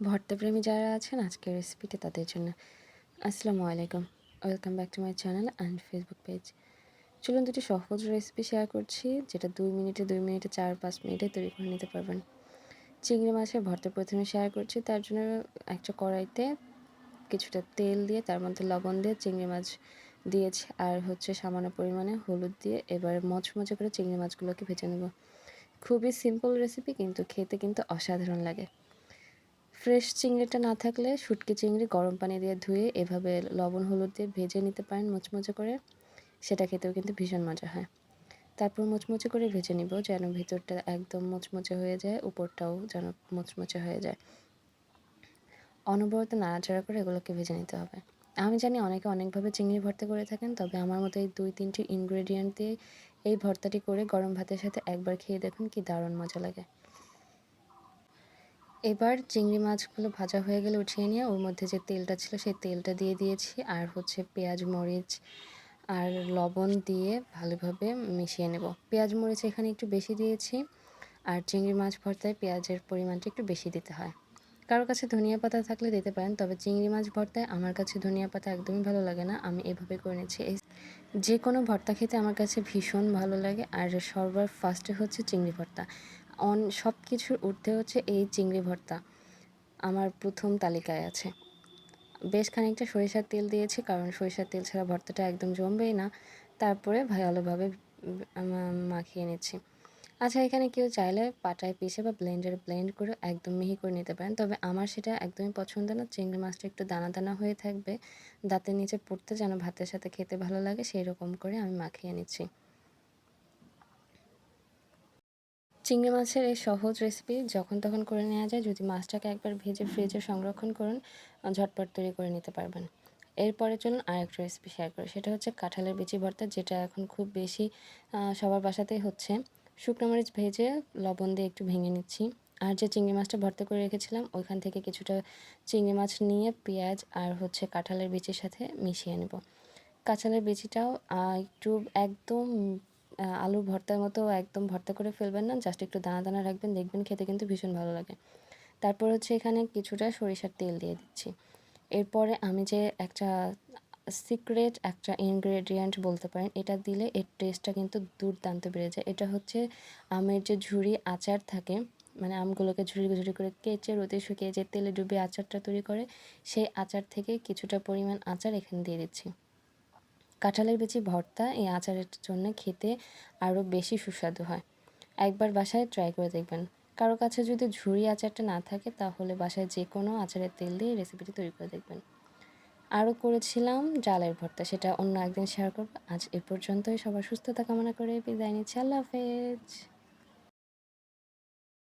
ভর্তাপ্রেমী যারা আছেন, আজকের রেসিপিটা তাদের জন্য। আসসালামু আলাইকুম। Welcome back to my channel and Facebook page চলুন দুটি সহজ রেসিপি শেয়ার করছি, যেটা দুই মিনিটে দুই মিনিটে, চার, পাঁচ মিনিটে তৈরি করে নিতে পারবেন। চিংড়ি মাছের ভর্তা প্রথমে শেয়ার করছি, তার জন্য একটা কড়াইতে কিছুটা তেল দিয়ে, তার মধ্যে লবণ দিয়ে চিংড়ি মাছ দিয়েছি, আর হচ্ছে সামান্য পরিমাণে হলুদ দিয়ে এবার মচমচে করে চিংড়ি মাছগুলোকে ভেজে নেব। খুবই সিম্পল রেসিপি কিন্তু খেতে কিন্তু অসাধারণ লাগে। ফ্রেশ চিংড়িটা না থাকলে শুটকি চিংড়ি গরম পানি দিয়ে ধুয়ে এভাবে লবণ, হলুদ দিয়ে ভেজে নিতে পারেন মুচমুচে করে। সেটা খেতেও কিন্তু ভীষণ মজা হয়। তারপর মুচমুচে করে ভেজে নিব যেন ভিতরটা একদম মুচমুচে হয়ে যায়, উপরটাও যেন মুচমুচে হয়ে যায়। অনবরত নাড়াচাড়া করে এগুলোকে ভেজে নিতে হবে। আমি জানি অনেকে অনেকভাবে চিংড়ি ভর্তা করে থাকেন, তবে আমার মতো এই দুই, তিনটি ইনগ্রেডিয়েন্ট দিয়ে এই ভর্তাটি করে গরম ভাতের সাথে একবার খেয়ে দেখুন কি দারুণ মজা লাগে। এবার চিংড়ি মাছগুলো ভাজা হয়ে গেলে উঠিয়ে নিয়ে ওর মধ্যে যে তেলটা ছিল সেই তেলটা দিয়ে দিয়েছি আর হচ্ছে পেঁয়াজ, মরিচ আর লবণ দিয়ে ভালোভাবে মিশিয়ে নেব। পেঁয়াজ, মরিচ এখানে একটু বেশি দিয়েছি আর চিংড়ি মাছ ভর্তায় পেঁয়াজের পরিমাণটা একটু বেশি দিতে হয়। কারোর কাছে ধনিয়া পাতা থাকলে দিতে পারেন, তবে চিংড়ি মাছ ভর্তায় আমার কাছে ধনিয়া পাতা একদমই ভালো লাগে না, আমি এভাবে করে নিচ্ছি। এই যে কোনো ভর্তা খেতে আমার কাছে ভীষণ ভালো লাগে আর সর্বার ফার্স্টে হচ্ছে চিংড়ি ভর্তা। অন সব কিছুর ঊর্ধ্বে হচ্ছে এই চিংড়ি ভর্তা। আমার প্রথম তালিকায় আছে। বেশ খানিকটা সরিষার তেল দিয়েছি, কারণ সরিষার তেল ছাড়া ভর্তাটা একদম জমবেই না। তারপরে ভালোভাবে মাখিয়ে নিচ্ছি। আচ্ছা এখানে কেউ চাইলে পাটায় পিষে বা ব্লেন্ডারে ব্লেন্ড করে একদম মিহি করে নিতে পারেন। তবে আমার সেটা একদমই পছন্দ না। চিংড়ি মাছটা একটু দানা দানা হয়ে থাকবে। দাঁতের নিচে পড়তে যেন ভাতের সাথে খেতে ভালো লাগে সেই রকম করে আমি মাখিয়ে নিচ্ছি। চিংড়ি মাছের এই সহজ রেসিপি যখন তখন করে নেওয়া যায়, যদি মাছটাকে একবার ভেজে ফ্রিজে সংরক্ষণ করুন ঝটপট তৈরি করে নিতে পারবেন। এরপরে চলুন আরেকটা রেসিপি শেয়ার করি। সেটা হচ্ছে কাঁঠালের বিচি ভর্তা, যেটা এখন খুব বেশি সবার বাসাতেই হচ্ছে। শুকনো মরিচ ভেজে লবণ দিয়ে একটু ভেঙে নিচ্ছি। আর যে চিংড়ি মাছটা ভর্তা করে রেখেছিলাম, ওইখান থেকে কিছুটা চিংড়ি মাছ নিয়ে পেঁয়াজ আর হচ্ছে কাঁঠালের বিচির সাথে মিশিয়ে নেব। কাঁঠালের বিচিটাও একটু একদম আলু ভর্তার মতো একদম ভর্তা করে ফেলবেন না জাস্ট একটু দানা দানা রাখবেন, দেখবেন খেতে কিন্তু ভীষণ ভালো লাগে। তারপর হচ্ছে এখানে কিছুটা সরিষার তেল দিয়ে দিচ্ছি। এরপরে আমি যে একটা সিক্রেট একটা ইনগ্রেডিয়েন্ট বলতে পারেন, এটা দিলে এর টেস্টটা কিন্তু দুর্দান্ত বেড়ে যায়। এটা হচ্ছে আমের যে ঝুড়ি আচার থাকে মানে আমগুলোকে ঝুড়ি ঝুড়ি করে কেচে, রোদে শুকিয়ে যে তেলে ডুবে আচারটা তৈরি করে, সেই আচার থেকে কিছুটা পরিমাণ আচার এখানে দিয়ে দিচ্ছি। কাঁঠালের বেচি ভর্তা এই আচারের জন্য খেতে আরও বেশি সুস্বাদু হয়। একবার বাসায় ট্রাই করে দেখবেন। কারও কাছে যদি ঝুড়ি আচারটা না থাকে, তাহলে বাসায় যে কোনো আচারের তেল দিয়ে রেসিপিটি তৈরি করে দেখবেন। আরও করেছিলাম ডালের ভর্তা, সেটা অন্য একদিন শেয়ার করব। আজ এ পর্যন্তই। সবার সুস্থতা কামনা করে বিদায় নিচ্ছি। আল্লাহ হাফেজ।